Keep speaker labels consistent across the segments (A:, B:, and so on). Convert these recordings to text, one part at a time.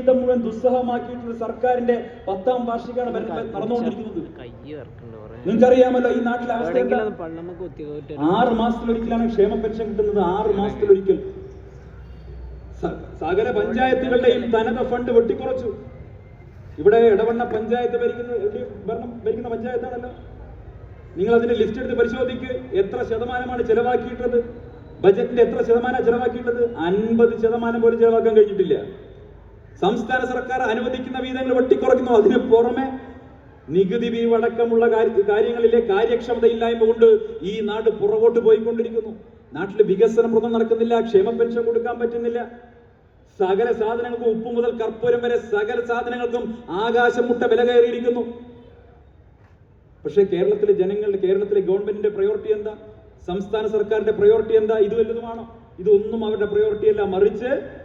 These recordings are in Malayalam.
A: ജീവിതം മുഴുവൻ ദുസ്സഹമാക്കിയിട്ടുള്ള സർക്കാരിന്റെ പത്താം വാർഷികമാണ് നടന്നുകൊണ്ടിരിക്കുന്നത്. നിങ്ങൾക്കറിയാമല്ലോ ഈ നാട്ടിലെ അവസ്ഥ ആറ് മാസത്തിലൊരിക്കലാണ് ക്ഷേമ പെൻഷൻ കിട്ടുന്നത്. ആറ് മാസത്തിലൊരിക്കൽ. സകല പഞ്ചായത്തുകളുടെയും തനത ഫണ്ട് വെട്ടിക്കുറച്ചു. ഇവിടെ ഇടവണ്ണ പഞ്ചായത്ത് ഭരിക്കുന്ന ഭരിക്കുന്ന പഞ്ചായത്താണല്ലോ. നിങ്ങൾ അതിന്റെ ലിസ്റ്റ് എടുത്ത് പരിശോധിക്ക്. എത്ര ശതമാനമാണ് ചെലവാക്കിയിട്ടുള്ളത്? ബജറ്റിന്റെ എത്ര ശതമാനമാണ് ചെലവാക്കിയിട്ടുള്ളത്? അൻപത് ശതമാനം പോലും ചെലവാക്കാൻ കഴിഞ്ഞിട്ടില്ല. സംസ്ഥാന സർക്കാർ അനുവദിക്കുന്ന വീതങ്ങൾ വെട്ടിക്കുറയ്ക്കുന്നു. അതിന് പുറമെ നികുതി പിരിവ് അടക്കമുള്ള കാര്യ- കാര്യങ്ങളിലെ കാര്യക്ഷമതയില്ലായ്മ കൊണ്ട് ഈ നാട് പുറകോട്ട് പോയിക്കൊണ്ടിരിക്കുന്നു. നാട്ടിൽ വികസന ഒന്നും നടക്കുന്നില്ല ക്ഷേമ പെൻഷൻ കൊടുക്കാൻ പറ്റുന്നില്ല. സകല സാധനങ്ങൾക്കും ഉപ്പ് മുതൽ കർപ്പൂരം വരെ സകല സാധനങ്ങൾക്കും ആകാശം മുട്ട വില കയറിയിരിക്കുന്നു. പക്ഷേ കേരളത്തിലെ ജനങ്ങളുടെ കേരളത്തിലെ ഗവൺമെന്റിന്റെ പ്രയോറിറ്റി എന്താ? സംസ്ഥാന സർക്കാരിന്റെ പ്രയോറിറ്റി എന്താ? ഇത് വല്ലതുമാണോ ഇതൊന്നും അവരുടെ പ്രയോറിറ്റി അല്ല. മറിച്ച്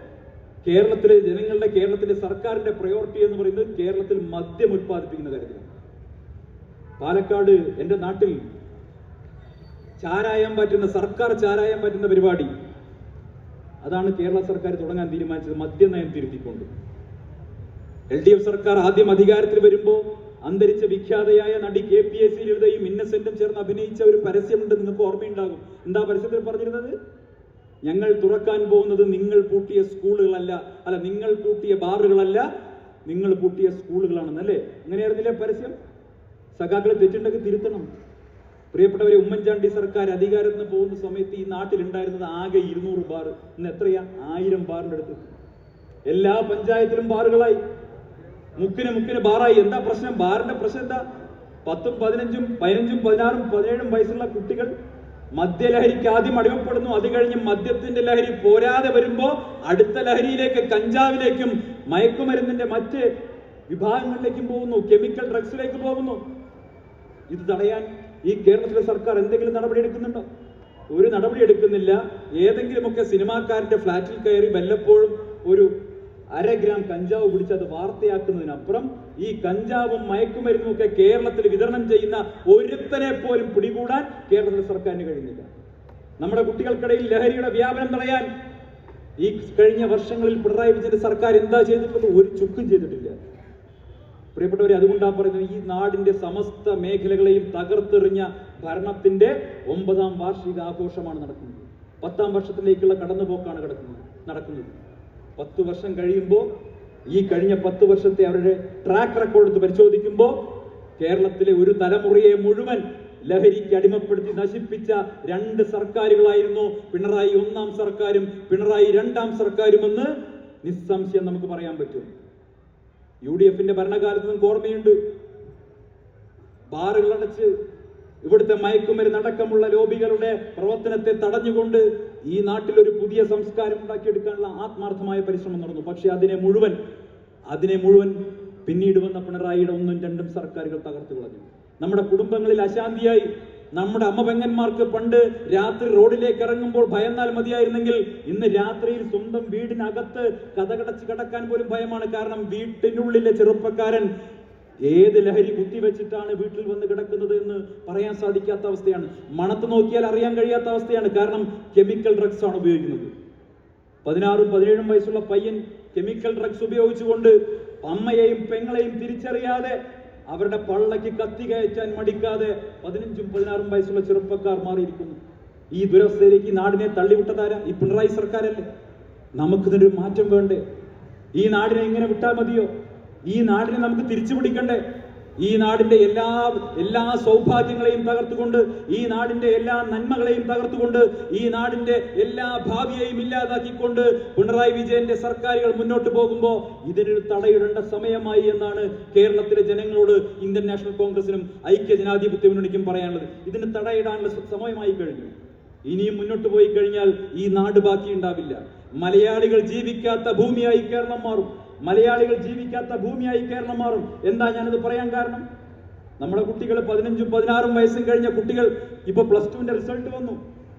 A: കേരളത്തിലെ ജനങ്ങളുടെ കേരളത്തിലെ സർക്കാരിന്റെ പ്രയോറിറ്റി എന്ന് പറയുന്നത് കേരളത്തിൽ മദ്യം ഉത്പാദിപ്പിക്കുന്ന കാര്യത്തിലാണ്. പാലക്കാട് എന്റെ നാട്ടിൽ ചാരായം പറ്റുന്ന സർക്കാർ ചാരായം പറ്റുന്ന പരിപാടി. അതാണ് കേരള സർക്കാർ തുടങ്ങാൻ തീരുമാനിച്ചത്. മദ്യനയം തിരുത്തിക്കൊണ്ട്. എൽ ഡി എഫ് സർക്കാർ ആദ്യം അധികാരത്തിൽ വരുമ്പോൾ അന്തരിച്ച വിഖ്യാതയായ നടി കെ പി എസ് സി ലളിതയും ഇന്നസെന്റും ചേർന്ന് അഭിനയിച്ച ഒരു പരസ്യമുണ്ട് നിങ്ങൾക്ക് ഓർമ്മയുണ്ടാകും. എന്താ പരസ്യത്തിൽ പറഞ്ഞിരുന്നത്? ഞങ്ങൾ തുറക്കാൻ പോകുന്നത് നിങ്ങൾ പൂട്ടിയ സ്കൂളുകളല്ല. അല്ല നിങ്ങൾ പൂട്ടിയ ബാറുകളല്ല. നിങ്ങൾ പൂട്ടിയ സ്കൂളുകളാണെന്നല്ലേ അങ്ങനെയായിരുന്നില്ലേ പരസ്യം? സഖാക്കളെ തെറ്റുണ്ടെങ്കിൽ തിരുത്തണം. പ്രിയപ്പെട്ടവരെ ഉമ്മൻചാണ്ടി സർക്കാർ അധികാരത്തിൽ നിന്ന് പോകുന്ന സമയത്ത് ഈ നാട്ടിൽ ഉണ്ടായിരുന്നത് ആകെ ഇരുന്നൂറ് ബാർ ഇന്ന് എത്രയാ? ആയിരം ബാറിന്റെ അടുത്ത്. എല്ലാ പഞ്ചായത്തിലും ബാറുകളായി. മുക്കിന് മുക്കിന് ബാറായി. എന്താ പ്രശ്നം? ബാറിന്റെ പ്രശ്നം എന്താ? പത്തും പതിനഞ്ചും പതിനഞ്ചും പതിനാറും പതിനേഴും വയസ്സുള്ള കുട്ടികൾ മദ്യലഹരിക്ക് ആദ്യം അടിമപ്പെടുന്നു അത് കഴിഞ്ഞ് മദ്യത്തിന്റെ ലഹരി പോരാതെ വരുമ്പോൾ അടുത്ത ലഹരിയിലേക്ക് കഞ്ചാവിലേക്കും മയക്കുമരുന്നിന്റെ മറ്റ് വിഭാഗങ്ങളിലേക്കും പോകുന്നു കെമിക്കൽ ഡ്രഗ്സിലേക്ക് പോകുന്നു. ഇത് തടയാൻ ഈ കേരളത്തിലെ സർക്കാർ എന്തെങ്കിലും നടപടി എടുക്കുന്നുണ്ടോ? ഒരു നടപടി എടുക്കുന്നില്ല. ഏതെങ്കിലുമൊക്കെ സിനിമാക്കാരന്റെ ഫ്ലാറ്റിൽ കയറി വല്ലപ്പോഴും ഒരു അര ഗ്രാം കഞ്ചാവ് പിടിച്ച് അത് വാർത്തയാക്കുന്നതിനപ്പുറം ഈ കഞ്ചാവും മയക്കുമരുന്നും ഒക്കെ കേരളത്തിൽ വിതരണം ചെയ്യുന്ന ഒരുത്തനെ പോലും പിടികൂടാൻ കേരളത്തിലെ സർക്കാരിന് കഴിഞ്ഞില്ല നമ്മുടെ കുട്ടികൾക്കിടയിൽ ലഹരിയുടെ വ്യാപനം തടയാൻ ഈ കഴിഞ്ഞ വർഷങ്ങളിൽ പിണറായി വിജയന്റെ സർക്കാർ എന്താ ചെയ്തിട്ടുള്ളത്? ഒരു ചുക്കും ചെയ്തിട്ടില്ല. പ്രിയപ്പെട്ടവരെ അതുകൊണ്ടാണ് പറയുന്നത് ഈ നാടിന്റെ സമസ്ത മേഖലകളെയും തകർത്തെറിഞ്ഞ ഭരണത്തിന്റെ ഒമ്പതാം വാർഷിക ആഘോഷമാണ് നടക്കുന്നത്. പത്താം വർഷത്തിലേക്കുള്ള കടന്നുപോക്കാണ് കിടക്കുന്നത് നടക്കുന്നത്. പത്ത് വർഷം കഴിയുമ്പോൾ ഈ കഴിഞ്ഞ പത്ത് വർഷത്തെ അവരുടെ ട്രാക്ക് റെക്കോർഡ് പരിശോധിക്കുമ്പോൾ കേരളത്തിലെ ഒരു തലമുറയെ മുഴുവൻ ലഹരിക്ക് അടിമപ്പെടുത്തി നശിപ്പിച്ച രണ്ട് സർക്കാരുകളായിരുന്നു പിണറായി ഒന്നാം സർക്കാരും പിണറായി രണ്ടാം സർക്കാരുമെന്ന് നിസ്സംശയം നമുക്ക് പറയാൻ പറ്റും. യു ഡി എഫിന്റെ ഭരണകാലത്ത് നമുക്ക് ഓർമ്മയുണ്ട്. ബാറുകൾ അടച്ച് ഇവിടുത്തെ മയക്കുമരുന്ന് അടക്കമുള്ള ലോബികളുടെ പ്രവർത്തനത്തെ തടഞ്ഞുകൊണ്ട് ഈ നാട്ടിൽ ഒരു പുതിയ സംസ്കാരം ഉണ്ടാക്കിയെടുക്കാനുള്ള ആത്മാർത്ഥമായ പരിശ്രമം നടന്നു. പക്ഷെ അതിനെ മുഴുവൻ അതിനെ മുഴുവൻ പിന്നീട് വന്ന പിണറായിയുടെ ഒന്നും രണ്ടും സർക്കാരുകൾ തകർത്തു കളഞ്ഞു. നമ്മുടെ കുടുംബങ്ങളിൽ അശാന്തിയായി. നമ്മുടെ അമ്മപെങ്ങന്മാർക്ക് പണ്ട് രാത്രി റോഡിലേക്ക് ഇറങ്ങുമ്പോൾ ഭയന്നാൽ മതിയായിരുന്നെങ്കിൽ ഇന്ന് രാത്രിയിൽ സ്വന്തം വീടിനകത്ത് കഥകടച്ച് കിടക്കാൻ പോലും ഭയമാണ്. കാരണം വീട്ടിനുള്ളിലെ ചെറുപ്പക്കാരൻ ഏത് ലഹരി കുത്തിവെച്ചിട്ടാണ് വീട്ടിൽ വന്ന് കിടക്കുന്നത് എന്ന് പറയാൻ സാധിക്കാത്ത അവസ്ഥയാണ്. മണത്ത് നോക്കിയാൽ അറിയാൻ കഴിയാത്ത അവസ്ഥയാണ്. കാരണം കെമിക്കൽ ഡ്രഗ്സ് ആണ് ഉപയോഗിക്കുന്നത്. പതിനാറും പതിനേഴും വയസ്സുള്ള പയ്യൻ കെമിക്കൽ ഡ്രഗ്സ് ഉപയോഗിച്ചുകൊണ്ട് അമ്മയെയും പെങ്ങളെയും തിരിച്ചറിയാതെ അവരുടെ പള്ളയ്ക്ക് കത്തി കയറ്റാൻ മടിക്കാതെ പതിനഞ്ചും പതിനാറും വയസ്സുള്ള ചെറുപ്പക്കാർ മാറിയിരിക്കുന്നു. ഈ ദുരവസ്ഥയിലേക്ക് നാടിനെ തള്ളിവിട്ടതാരാ ഈ പിണറായി സർക്കാരല്ലേ? നമുക്കിതിനൊരു മാറ്റം വേണ്ടേ? ഈ നാടിനെ ഇങ്ങനെ വിട്ടാൽ മതിയോ? ഈ നാടിനെ നമുക്ക് തിരിച്ചു പിടിക്കണ്ടേ ഈ നാടിന്റെ എല്ലാ എല്ലാ സൗഭാഗ്യങ്ങളെയും തകർത്തുകൊണ്ട് ഈ നാടിന്റെ എല്ലാ നന്മകളെയും തകർത്തുകൊണ്ട് ഈ നാടിന്റെ എല്ലാ ഭാവിയെയും ഇല്ലാതാക്കിക്കൊണ്ട് പിണറായി വിജയന്റെ സർക്കാരുകൾ മുന്നോട്ട് പോകുമ്പോൾ ഇതിനൊരു തടയിടേണ്ട സമയമായി എന്നാണ് കേരളത്തിലെ ജനങ്ങളോട് ഇന്ത്യൻ നാഷണൽ കോൺഗ്രസിനും ഐക്യ ജനാധിപത്യ മുന്നണിക്കും പറയാനുള്ളത്. ഇതിന് തടയിടാനുള്ള സമയമായി കഴിഞ്ഞു. ഇനിയും മുന്നോട്ട് പോയി കഴിഞ്ഞാൽ ഈ നാട് ബാക്കിയുണ്ടാവില്ല. മലയാളികൾ ജീവിക്കാത്ത ഭൂമിയായി കേരളം മാറും. മലയാളികൾ ജീവിക്കാത്ത ഭൂമിയായി കേരളം മാറും. എന്താ ഞാനത് പറയാൻ കാരണം? നമ്മുടെ കുട്ടികൾ പതിനഞ്ചും പതിനാറും വയസ്സും കഴിഞ്ഞ കുട്ടികൾ ഇപ്പൊ പ്ലസ് ടുവിന്റെ റിസൾട്ട് വന്നു.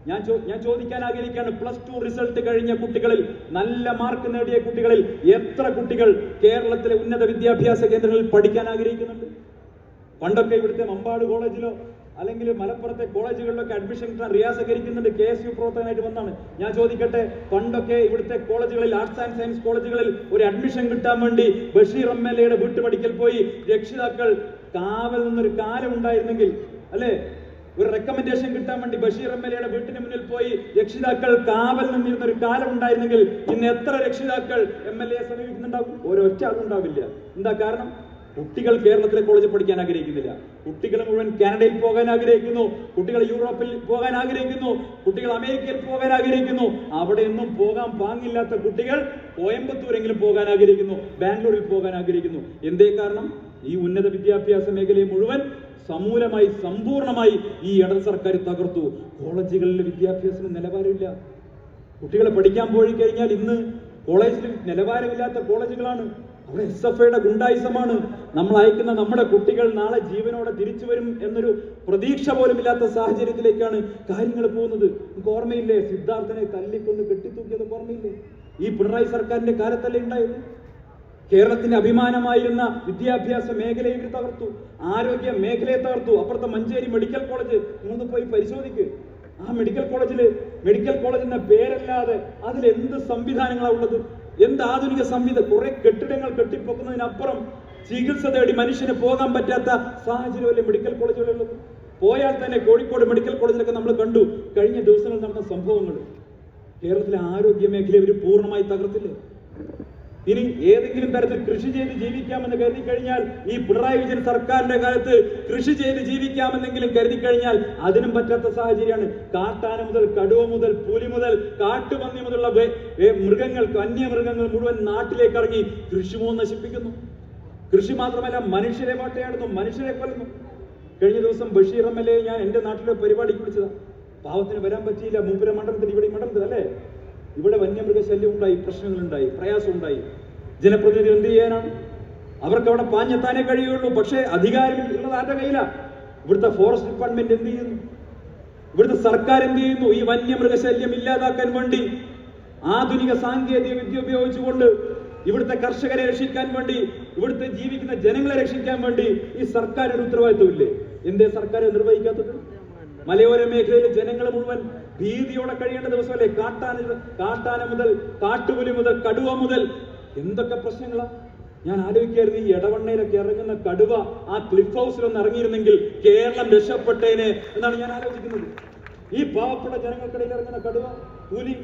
A: ഞാൻ ഞാൻ ചോദിക്കാൻ ആഗ്രഹിക്കുകയാണ് പ്ലസ് ടു റിസൾട്ട് കഴിഞ്ഞ കുട്ടികളിൽ നല്ല മാർക്ക് നേടിയ കുട്ടികളിൽ എത്ര കുട്ടികൾ കേരളത്തിലെ ഉന്നത വിദ്യാഭ്യാസ കേന്ദ്രങ്ങളിൽ പഠിക്കാൻ ആഗ്രഹിക്കുന്നുണ്ട്? പണ്ടൊക്കെ ഇവിടുത്തെ മമ്പാട് കോളേജിലോ അല്ലെങ്കിൽ മലപ്പുറത്തെ കോളേജുകളിലൊക്കെ അഡ്മിഷൻ കിട്ടാൻ റിയാസകരിക്കുന്നുണ്ട് കെ എസ് യു പ്രവർത്തകനായിട്ട് വന്നാണ്. ഞാൻ ചോദിക്കട്ടെ പണ്ടൊക്കെ ഇവിടുത്തെ കോളേജുകളിൽ ആർട്സ് ആൻഡ് സയൻസ് കോളേജുകളിൽ ഒരു അഡ്മിഷൻ കിട്ടാൻ വേണ്ടി ബഷീർ എം എൽ എയുടെ വീട്ടുപടിക്കൽ പോയി രക്ഷിതാക്കൾ കാവൽ നിന്നൊരു കാലം ഉണ്ടായിരുന്നെങ്കിൽ അല്ലേ? ഒരു റെക്കമെൻഡേഷൻ കിട്ടാൻ വേണ്ടി ബഷീർ എം എൽ എയുടെ വീട്ടിന് മുന്നിൽ പോയി രക്ഷിതാക്കൾ കാവൽ നിന്നിരുന്ന ഒരു കാലം ഉണ്ടായിരുന്നെങ്കിൽ ഇന്ന് എത്ര രക്ഷിതാക്കൾ എം എൽ എ സമീപിക്കുന്നുണ്ടാവും? ഒരൊറ്റ ആളുണ്ടാവില്ല എന്താ കാരണം? കുട്ടികൾ കേരളത്തിലെ കോളേജിൽ പഠിക്കാൻ ആഗ്രഹിക്കുന്നില്ല. കുട്ടികൾ മുഴുവൻ കാനഡയിൽ പോകാൻ ആഗ്രഹിക്കുന്നു. കുട്ടികൾ യൂറോപ്പിൽ പോകാൻ ആഗ്രഹിക്കുന്നു. കുട്ടികൾ അമേരിക്കയിൽ പോകാൻ ആഗ്രഹിക്കുന്നു. അവിടെ ഒന്നും പോകാൻ പാങ്ങില്ലാത്ത കുട്ടികൾ കോയമ്പത്തൂരെങ്കിലും പോകാൻ ആഗ്രഹിക്കുന്നു. ബാംഗ്ലൂരിൽ പോകാൻ ആഗ്രഹിക്കുന്നു. എന്തേ കാരണം? ഈ ഉന്നത വിദ്യാഭ്യാസ മേഖലയെ മുഴുവൻ സമൂലമായി സമ്പൂർണമായി ഈ ഇടത് സർക്കാർ തകർത്തു. കോളേജുകളിലെ വിദ്യാഭ്യാസത്തിന് നിലവാരമില്ല. കുട്ടികളെ പഠിക്കാൻ പോയി കഴിഞ്ഞാൽ ഇന്ന് കോളേജിൽ നിലവാരമില്ലാത്ത കോളേജുകളാണ്. അവിടെ എസ് എഫ് ഐയുടെ ഗുണ്ടായിസമാണ് നമ്മൾ അയക്കുന്ന നമ്മുടെ കുട്ടികൾ നാളെ ജീവനോടെ തിരിച്ചു വരും എന്നൊരു പ്രതീക്ഷ പോലും ഇല്ലാത്ത സാഹചര്യത്തിലേക്കാണ് കാര്യങ്ങൾ പോകുന്നത്. നമുക്ക് ഓർമ്മയില്ലേ സിദ്ധാർത്ഥനെ തല്ലിക്കൊന്ന് കെട്ടിത്തൂക്കിയത് ഓർമ്മയില്ലേ? ഈ പിണറായി സർക്കാരിന്റെ കാലത്തല്ലേ ഉണ്ടായത്? കേരളത്തിന്റെ അഭിമാനമായിരുന്ന വിദ്യാഭ്യാസ മേഖലയെ ഇവർ തകർത്തു. ആരോഗ്യ മേഖലയെ തകർത്തു. അപ്പുറത്തെ മഞ്ചേരി മെഡിക്കൽ കോളേജ് നിങ്ങളൊന്ന് പോയി പരിശോധിക്ക്. ആ മെഡിക്കൽ കോളേജിൽ മെഡിക്കൽ കോളേജ് എന്ന പേരല്ലാതെ അതിൽ എന്ത് സംവിധാനങ്ങളാണ് ഉള്ളത്? എന്ത് ആധുനിക സംവിധ കുറെ കെട്ടിടങ്ങൾ കെട്ടിപ്പൊക്കുന്നതിനപ്പുറം ചികിത്സ തേടി മനുഷ്യന് പോകാൻ പറ്റാത്ത സാഹചര്യമല്ലേ മെഡിക്കൽ കോളേജുകളുള്ളത് പോയാൽ തന്നെ കോഴിക്കോട് മെഡിക്കൽ കോളേജിലൊക്കെ നമ്മൾ കണ്ടു. കഴിഞ്ഞ ദിവസങ്ങളിൽ നടന്ന സംഭവങ്ങൾ. കേരളത്തിലെ ആരോഗ്യ മേഖല ഇവർ പൂർണമായി തകർത്തില്ലേ? ഇനി ഏതെങ്കിലും തരത്തിൽ കൃഷി ചെയ്ത് ജീവിക്കാമെന്ന് കരുതി കഴിഞ്ഞാൽ ഈ പിണറായി വിജയൻ സർക്കാരിന്റെ കാലത്ത് കൃഷി ചെയ്ത് ജീവിക്കാമെന്നെങ്കിലും കരുതി കഴിഞ്ഞാൽ അതിനും പറ്റാത്ത സാഹചര്യമാണ്. കാട്ടാന മുതൽ കടുവ മുതൽ പുലി മുതൽ കാട്ടുപന്നി മുതലുള്ള മൃഗങ്ങൾ വന്യമൃഗങ്ങൾ മുഴുവൻ നാട്ടിലേക്ക് ഇറങ്ങി കൃഷി മുഴുവൻ നശിപ്പിക്കുന്നു. കൃഷി മാത്രമല്ല മനുഷ്യരെ വേട്ടയാടുന്നു മനുഷ്യരെ കൊല്ലുന്നു. കഴിഞ്ഞ ദിവസം ബഷീർ എം എൽ എ ഞാൻ എന്റെ നാട്ടിലെ പരിപാടിക്ക് വിളിച്ചതാണ് പാവത്തിന് വരാൻ പറ്റിയില്ല മൂപ്പര മണ്ഡലത്തിൽ ഇവിടെ മണ്ഡലത്തിൽ അല്ലേ ഇവിടെ വന്യമൃഗശല്യം ഉണ്ടായി പ്രശ്നങ്ങളുണ്ടായി പ്രയാസം ഉണ്ടായി ജനപ്രതിനിധി എന്ത് ചെയ്യാനാണ്? അവർക്ക് അവിടെ പാഞ്ഞെത്താനേ കഴിയുള്ളൂ പക്ഷേ അധികാരം ഉള്ളത് ആരുടെ കയ്യിലാണ്? ഇവിടുത്തെ ഫോറസ്റ്റ് ഡിപ്പാർട്ട്മെന്റ് എന്ത് ചെയ്യുന്നു? ഇവിടുത്തെ സർക്കാർ എന്ത് ചെയ്യുന്നു? ഈ വന്യമൃഗശല്യം ഇല്ലാതാക്കാൻ വേണ്ടി ആധുനിക സാങ്കേതിക വിദ്യ ഉപയോഗിച്ചുകൊണ്ട് ഇവിടുത്തെ കർഷകരെ രക്ഷിക്കാൻ വേണ്ടി ഇവിടുത്തെ ജീവിക്കുന്ന ജനങ്ങളെ രക്ഷിക്കാൻ വേണ്ടി ഈ സർക്കാർ ഒരു ഉത്തരവാദിത്വമില്ലേ? എന്തേ സർക്കാർ നിർവഹിക്കാത്തത്? മലയോര മേഖലയിലെ ജനങ്ങളെ മുഴുവൻ ഭീതിയോടെ കഴിയേണ്ട ദിവസമല്ലേ? കാട്ടാന കാട്ടാന മുതൽ കാട്ടുപുലി മുതൽ കടുവ മുതൽ. എന്തൊക്കെ പ്രശ്നങ്ങളാ? ഞാൻ ആലോചിക്കായിരുന്നു ഈ ഇടവണ്ണയിലൊക്കെ ഇറങ്ങുന്ന കടുവ ആ ക്ലിഫ് ഹൗസിൽ ഒന്ന് ഇറങ്ങിയിരുന്നെങ്കിൽ കേരളം രക്ഷപ്പെട്ടേനെ എന്നാണ് ഞാൻ ആലോചിക്കുന്നത്. ഈ പാവപ്പെട്ട ജനങ്ങൾക്കിടയിൽ ഇറങ്ങുന്ന കടുവ പുലി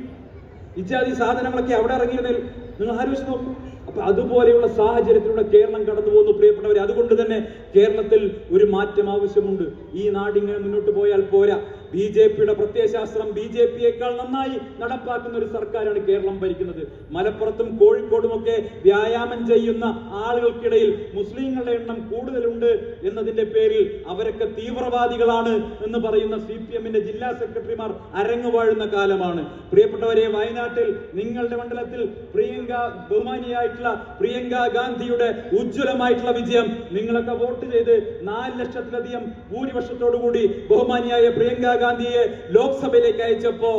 A: ഇത്യാദി സാധനങ്ങളൊക്കെ അവിടെ ഇറങ്ങിയിരുന്നെങ്കിൽ നിങ്ങൾ ആലോചിച്ച് നോക്കൂ. അപ്പൊ അതുപോലെയുള്ള സാഹചര്യത്തിലൂടെ കേരളം കടന്നു പോകുന്നു പ്രിയപ്പെട്ടവരെ. അതുകൊണ്ട് തന്നെ കേരളത്തിൽ ഒരു മാറ്റം ആവശ്യമുണ്ട്. ഈ നാടിങ്ങനെ മുന്നോട്ട് പോയാൽ പോരാ. ബി ജെ പിയുടെ പ്രത്യയശാസ്ത്രം ബി ജെ പിയേക്കാൾ നന്നായി നടപ്പാക്കുന്ന ഒരു സർക്കാരാണ് കേരളം ഭരിക്കുന്നത്. മലപ്പുറത്തും കോഴിക്കോടും ഒക്കെ വ്യായാമം ചെയ്യുന്ന ആളുകൾക്കിടയിൽ മുസ്ലിങ്ങളുടെ എണ്ണം കൂടുതലുണ്ട് എന്നതിന്റെ പേരിൽ അവരൊക്കെ തീവ്രവാദികളാണ് എന്ന് പറയുന്ന സി പി എമ്മിന്റെ ജില്ലാ സെക്രട്ടറിമാർ അരങ്ങുവാഴുന്ന കാലമാണ്. പ്രിയപ്പെട്ടവരെ വയനാട്ടിൽ നിങ്ങളുടെ മണ്ഡലത്തിൽ പ്രിയങ്ക ബഹുമാനിയായിട്ടുള്ള പ്രിയങ്ക ഗാന്ധിയുടെ ഉജ്ജ്വലമായിട്ടുള്ള വിജയം നിങ്ങളൊക്കെ വോട്ട് ചെയ്ത് നാല് ലക്ഷത്തിലധികം ഭൂരിപക്ഷത്തോടുകൂടി ബഹുമാനിയായ പ്രിയങ്ക ഗാന്ധിയെ ലോക്സഭയിലേക്ക് അയച്ചപ്പോ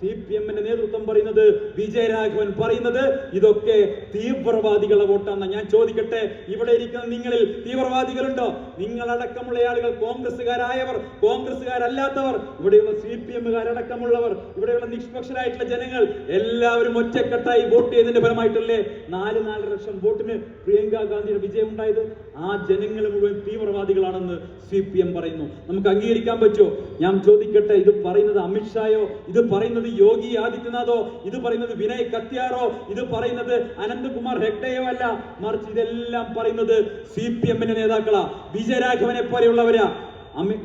A: സി പി എമ്മിന്റെ നേതൃത്വം പറയുന്നത് വിജയരാഘവൻ പറയുന്നത് ഇതൊക്കെ തീവ്രവാദികളുടെ വോട്ടാണ് ഞാൻ ചോദിക്കട്ടെ ഇവിടെ ഇരിക്കുന്ന നിങ്ങളിൽ തീവ്രവാദികളുണ്ടോ? നിങ്ങളടക്കമുള്ള ആളുകൾ കോൺഗ്രസ്സുകാരായവർ കോൺഗ്രസ്സുകാരല്ലാത്തവർ ഇവിടെയുള്ള സി പി എമ്മുകാരടക്കമുള്ളവർ ഇവിടെയുള്ള നിഷ്പക്ഷരായിട്ടുള്ള ജനങ്ങൾ എല്ലാവരും ഒറ്റക്കെട്ടായി വോട്ട് ചെയ്തതിന്റെ ഫലമായിട്ടല്ലേ നാല് നാലര ലക്ഷം വോട്ടിന് പ്രിയങ്ക ഗാന്ധിയുടെ വിജയം ഉണ്ടായത് ആ ജനങ്ങൾ മുഴുവൻ തീവ്രവാദികളാണെന്ന് സി പി എം പറയുന്നു. നമുക്ക് അംഗീകരിക്കാൻ പറ്റുമോ? ഞാൻ ചോദിക്കട്ടെ ഇത് പറയുന്നത് അമിത്ഷായോ ഇത് പറയുന്നത് യോഗി ആദിത്യനാഥോ? ഇത് പറയുന്നത് വിനയ് കത്യാറോ? ഇത് പറയുന്നത് അനന്തകുമാർ ഹെഗ്ഡെയോ അല്ല. മറിച്ച് ഇതെല്ലാം പറയുന്നത് സി പി എമ്മിന്റെ നേതാക്കളാ. വിജയരാഘവനെ പോലെയുള്ളവരാ.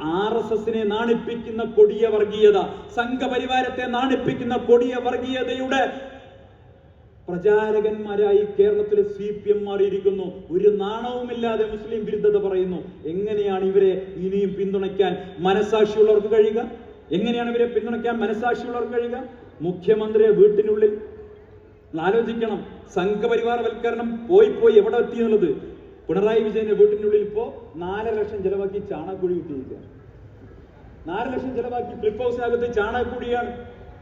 A: ആർ എസ് എസിനെ നാണിപ്പിക്കുന്ന കൊടിയ വർഗീയത സംഘപരിവാരത്തെ നാണിപ്പിക്കുന്ന കൊടിയ വർഗീയതയുടെ പ്രചാരകന്മാരായി കേരളത്തിലെ സി പി എം മാറിയിരിക്കുന്നു. ഒരു നാണവുമില്ലാതെ മുസ്ലിം വിരുദ്ധത പറയുന്നു. എങ്ങനെയാണ് ഇവരെ ഇനിയും പിന്തുണയ്ക്കാൻ മനസാക്ഷിയുള്ളവർക്ക് കഴിയുക? എങ്ങനെയാണ് ഇവരെ പിന്തുണയ്ക്കാൻ മനസാക്ഷിയുള്ളവർക്ക് കഴിയുക? മുഖ്യമന്ത്രിയെ വീട്ടിനുള്ളിൽ ആലോചിക്കണം. സംഘപരിവാരവൽക്കരണം പോയി പോയി എവിടെ എത്തി എന്നുള്ളത് പിണറായി വിജയന്റെ വീട്ടിനുള്ളിൽ ഇപ്പോ നാലര ലക്ഷം ചെലവാക്കി ചാണകക്കുഴി കുത്തിയിരിക്കുക നാല് ലക്ഷം ചെലവാക്കി ക്ലിപ്പ് ഹൗസിനകത്ത് ചാണകക്കുടിയാണ്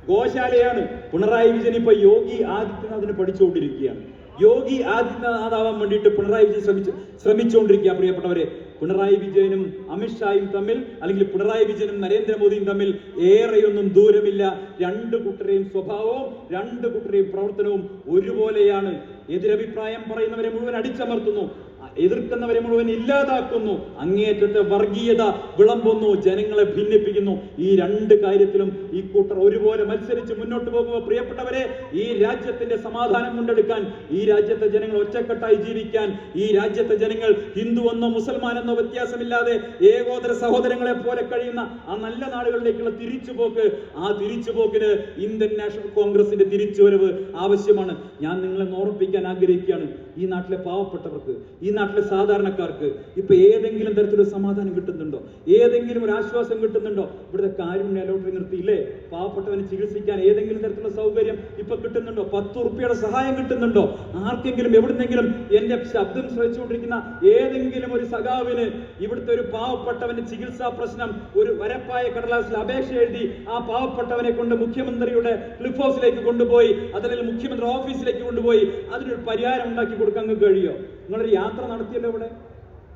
A: ഗോശാലയാണ്. പിണറായി വിജയൻ ഇപ്പൊ യോഗി ആദിത്യനാഥിന് പഠിച്ചുകൊണ്ടിരിക്കുകയാണ്. യോഗി ആദിത്യനാഥ് ആവാൻ വേണ്ടിയിട്ട് പിണറായി വിജയൻ ശ്രമിച്ചു ശ്രമിച്ചുകൊണ്ടിരിക്കുക പ്രിയപ്പെട്ടവരെ. പിണറായി വിജയനും അമിത്ഷായും തമ്മിൽ അല്ലെങ്കിൽ പിണറായി വിജയനും നരേന്ദ്രമോദിയും തമ്മിൽ ഏറെയൊന്നും ദൂരമില്ല. രണ്ട് കൂട്ടരെയും സ്വഭാവവും രണ്ട് കൂട്ടരെയും പ്രവർത്തനവും ഒരുപോലെയാണ്. എതിരഭിപ്രായം പറയുന്നവരെ മുഴുവൻ അടിച്ചമർത്തുന്നു. എതിർക്കുന്നവരെ മുഴുവൻ ഇല്ലാതാക്കുന്നു. അങ്ങേറ്റത്തെ വർഗീയത വിളമ്പുന്നു ജനങ്ങളെ ഭിന്നിപ്പിക്കുന്നു. ഈ രണ്ട് കാര്യത്തിലും ഈ കൂട്ടർ ഒരുപോലെ മത്സരിച്ച് മുന്നോട്ട് പോകുമ്പോൾ പ്രിയപ്പെട്ടവരെ ഈ രാജ്യത്തിന്റെ സമാധാനം കൊണ്ടെടുക്കാൻ ഈ രാജ്യത്തെ ജനങ്ങൾ ഒറ്റക്കെട്ടായി ജീവിക്കാൻ ഈ രാജ്യത്തെ ജനങ്ങൾ ഹിന്ദു എന്നോ മുസൽമാൻ എന്നോ വ്യത്യാസമില്ലാതെ ഏകോദര സഹോദരങ്ങളെ പോലെ കഴിയുന്ന ആ നല്ല നാടുകളിലേക്കുള്ള തിരിച്ചുപോക്ക് ആ തിരിച്ചുപോക്കിന് ഇന്ത്യൻ നാഷണൽ കോൺഗ്രസിന്റെ തിരിച്ചുവരവ് ആവശ്യമാണ്. ഞാൻ നിങ്ങളെ ഓർമ്മിപ്പിക്കാൻ ആഗ്രഹിക്കുകയാണ്. ഈ നാട്ടിലെ പാവപ്പെട്ടവർക്ക് ഈ നാട്ടിലെ സാധാരണക്കാർക്ക് ഇപ്പൊ ഏതെങ്കിലും തരത്തിലൊരു സമാധാനം കിട്ടുന്നുണ്ടോ? ഏതെങ്കിലും ഒരു ആശ്വാസം കിട്ടുന്നുണ്ടോ? ഇവിടുത്തെ കാരുണ്യ ലോട്ടറി നിർത്തിയില്ലേ? പാവപ്പെട്ടവന് ചികിത്സിക്കാൻ ഏതെങ്കിലും തരത്തിലുള്ള സൗകര്യം ഇപ്പൊ കിട്ടുന്നുണ്ടോ? പത്ത് ഉറുപ്പിയുടെ സഹായം കിട്ടുന്നുണ്ടോ? ആർക്കെങ്കിലും എവിടുന്നെങ്കിലും എന്റെ ശബ്ദം ശ്രമിച്ചുകൊണ്ടിരിക്കുന്ന ഏതെങ്കിലും ഒരു സഖാവിന് ഇവിടുത്തെ ഒരു പാവപ്പെട്ടവന്റെ ചികിത്സാ പ്രശ്നം ഒരു വരപ്പായ കടലാസിൽ അപേക്ഷ എഴുതി ആ പാവപ്പെട്ടവനെ കൊണ്ട് മുഖ്യമന്ത്രിയുടെ ക്ലിഫ് ഹൗസിലേക്ക് കൊണ്ടുപോയി അതല്ലെങ്കിൽ മുഖ്യമന്ത്രി ഓഫീസിലേക്ക് കൊണ്ടുപോയി അതിനൊരു പരിഹാരം ഉണ്ടാക്കി കൊടുക്കാൻ കഴിയോ? നിങ്ങളൊരു യാത്ര നടത്തിയല്ലോ ഇവിടെ?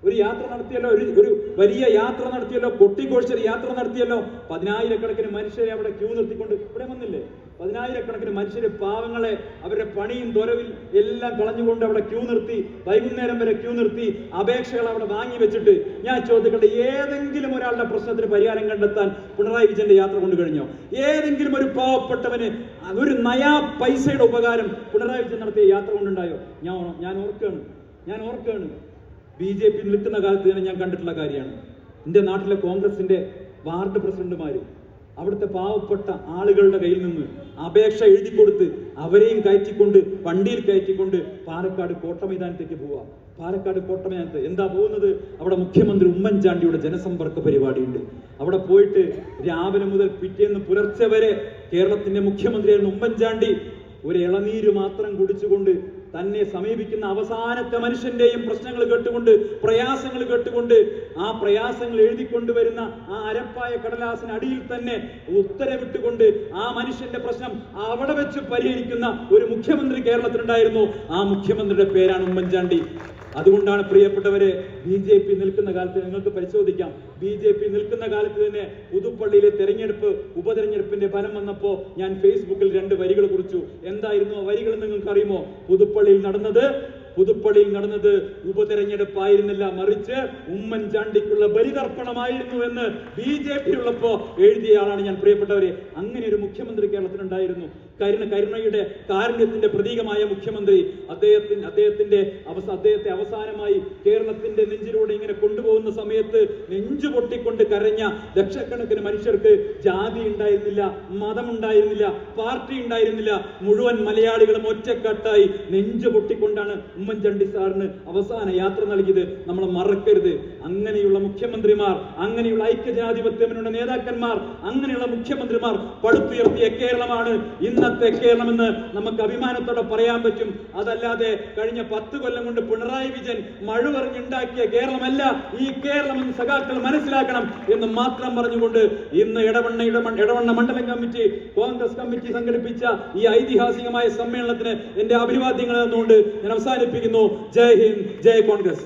A: ഒരു യാത്ര നടത്തിയല്ലോ ഒരു ഒരു വലിയ യാത്ര നടത്തിയല്ലോ കൊട്ടിക്കോഴിച്ചൊരു യാത്ര നടത്തിയല്ലോ. പതിനായിരക്കണക്കിന് മനുഷ്യരെ അവിടെ ക്യൂ നിർത്തിക്കൊണ്ട് ഇവിടെ വന്നില്ലേ? പതിനായിരക്കണക്കിന് മനുഷ്യരെ പാവങ്ങളെ അവരുടെ പണിയും ദുരവിൽ എല്ലാം കളഞ്ഞുകൊണ്ട് അവിടെ ക്യൂ നിർത്തി വൈകുന്നേരം വരെ ക്യൂ നിർത്തി അപേക്ഷകൾ അവിടെ വാങ്ങി വെച്ചിട്ട് ഞാൻ ചോദിക്കട്ടെ ഏതെങ്കിലും ഒരാളുടെ പ്രശ്നത്തിന് പരിഹാരം കണ്ടെത്താൻ പിണറായി വിജയന്റെ യാത്ര കൊണ്ട് കഴിഞ്ഞോ? ഏതെങ്കിലും ഒരു പാവപ്പെട്ടവന് ഒരു നയാ പൈസയുടെ ഉപകാരം പിണറായി വിജയൻ നടത്തിയ യാത്ര കൊണ്ടുണ്ടായോ? ഞാൻ ഞാൻ ഓർക്കുകയാണ്. ഞാൻ ഓർക്കുകയാണ്. ബി ജെ പി നിൽക്കുന്ന കാലത്ത് തന്നെ ഞാൻ കണ്ടിട്ടുള്ള കാര്യമാണ്. എന്റെ നാട്ടിലെ കോൺഗ്രസിന്റെ വാർഡ് പ്രസിഡന്റുമാര് അവിടുത്തെ പാവപ്പെട്ട ആളുകളുടെ കയ്യിൽ നിന്ന് അപേക്ഷ എഴുതി കൊടുത്ത് അവരെയും കയറ്റിക്കൊണ്ട് വണ്ടിയിൽ കയറ്റിക്കൊണ്ട് പാലക്കാട് കോട്ട മൈതാനത്തേക്ക് പോവാ. പാലക്കാട് കോട്ട മൈതാനത്ത് എന്താ പോകുന്നത്? അവിടെ മുഖ്യമന്ത്രി ഉമ്മൻചാണ്ടിയുടെ ജനസമ്പർക്ക പരിപാടിയുണ്ട്. അവിടെ പോയിട്ട് രാവിലെ മുതൽ പിറ്റേന്ന് പുലർച്ചെ വരെ കേരളത്തിന്റെ മുഖ്യമന്ത്രിയായിരുന്ന ഉമ്മൻചാണ്ടി ഒരു ഇളനീര് മാത്രം കുടിച്ചുകൊണ്ട് തന്നെ സമീപിക്കുന്ന അവസാനത്തെ മനുഷ്യന്റെയും പ്രശ്നങ്ങൾ കേട്ടുകൊണ്ട് പ്രയാസങ്ങൾ കേട്ടുകൊണ്ട് ആ പ്രയാസങ്ങൾ എഴുതിക്കൊണ്ടുവരുന്ന ആ അരപ്പായ കടലാസിന് അടിയിൽ തന്നെ ഉത്തരവിട്ടുകൊണ്ട് ആ മനുഷ്യന്റെ പ്രശ്നം അവിടെ വെച്ച് പരിഹരിക്കുന്ന ഒരു മുഖ്യമന്ത്രി കേരളത്തിലുണ്ടായിരുന്നു. ആ മുഖ്യമന്ത്രിയുടെ പേരാണ് ഉമ്മൻചാണ്ടി. അതുകൊണ്ടാണ് പ്രിയപ്പെട്ടവരെ ബി ജെ പി നിൽക്കുന്ന കാലത്ത് നിങ്ങൾക്ക് പരിശോധിക്കാം. ബി ജെ പി നിൽക്കുന്ന കാലത്ത് തന്നെ പുതുപ്പള്ളിയിലെ തെരഞ്ഞെടുപ്പ് ഉപതെരഞ്ഞെടുപ്പിന്റെ ഫലം വന്നപ്പോ ഞാൻ ഫേസ്ബുക്കിൽ രണ്ട് വരികൾ കുറിച്ചു. എന്തായിരുന്നു ആ വരികൾ നിങ്ങൾക്ക് അറിയുമോ പുതുപ്പള്ളിയിൽ നടന്നത്. പുതുപ്പള്ളിയിൽ നടന്നത് ഉപതെരഞ്ഞെടുപ്പായിരുന്നില്ല. മറിച്ച് ഉമ്മൻചാണ്ടിക്കുള്ള ബലിതർപ്പണമായിരുന്നു എന്ന് ബി ജെ പി ഉള്ളപ്പോ എഴുതിയ ആളാണ് ഞാൻ. പ്രിയപ്പെട്ടവരെ അങ്ങനെ ഒരു മുഖ്യമന്ത്രി കേരളത്തിനുണ്ടായിരുന്നു കരുണ കരുണയുടെ കാരുണ്യത്തിന്റെ പ്രതീകമായ മുഖ്യമന്ത്രി അദ്ദേഹത്തിന് അദ്ദേഹത്തിന്റെ അവസ അദ്ദേഹത്തെ അവസാനമായി കേരളത്തിന്റെ നെഞ്ചിലൂടെ ഇങ്ങനെ കൊണ്ടുപോകുന്ന സമയത്ത് നെഞ്ചു പൊട്ടിക്കൊണ്ട് കരഞ്ഞ ലക്ഷക്കണക്കിന് മനുഷ്യർക്ക് ജാതി ഉണ്ടായിരുന്നില്ല മതം ഉണ്ടായിരുന്നില്ല പാർട്ടി ഉണ്ടായിരുന്നില്ല. മുഴുവൻ മലയാളികളും ഒറ്റക്കെട്ടായി നെഞ്ചു പൊട്ടിക്കൊണ്ടാണ് ഉമ്മൻചാണ്ടി സാറിന് അവസാന യാത്ര നൽകിയത്. നമ്മൾ മറക്കരുത്. അങ്ങനെയുള്ള മുഖ്യമന്ത്രിമാർ അങ്ങനെയുള്ള ഐക്യജനാധിപത്യമുള്ള നേതാക്കന്മാർ അങ്ങനെയുള്ള മുഖ്യമന്ത്രിമാർ പടുത്തുയർത്തിയ കേരളമാണ് ഇന്നത്തെ കേരളമെന്ന് നമുക്ക് അഭിമാനത്തോടെ പറയാൻ പറ്റും. അതല്ലാതെ കഴിഞ്ഞ പത്ത് കൊല്ലം കൊണ്ട് പിണറായി വിജയൻ മഴ പറഞ്ഞുണ്ടാക്കിയ കേരളമല്ല ഈ കേരളം എന്ന് സഖാക്കൾ മനസ്സിലാക്കണം എന്ന് മാത്രം പറഞ്ഞുകൊണ്ട് ഇന്ന് ഇടവണ്ണ ഇടവണ്ണ ഇടവണ്ണ മണ്ഡലം കമ്മിറ്റി കോൺഗ്രസ് കമ്മിറ്റി സംഘടിപ്പിച്ച ഈ ഐതിഹാസികമായ സമ്മേളനത്തിന് എന്റെ അഭിവാദ്യങ്ങൾ തന്നുകൊണ്ട് ഞാൻ അവസാനിപ്പിക്കുന്നു. ജയ് ഹിന്ദ് ജയ് കോൺഗ്രസ്.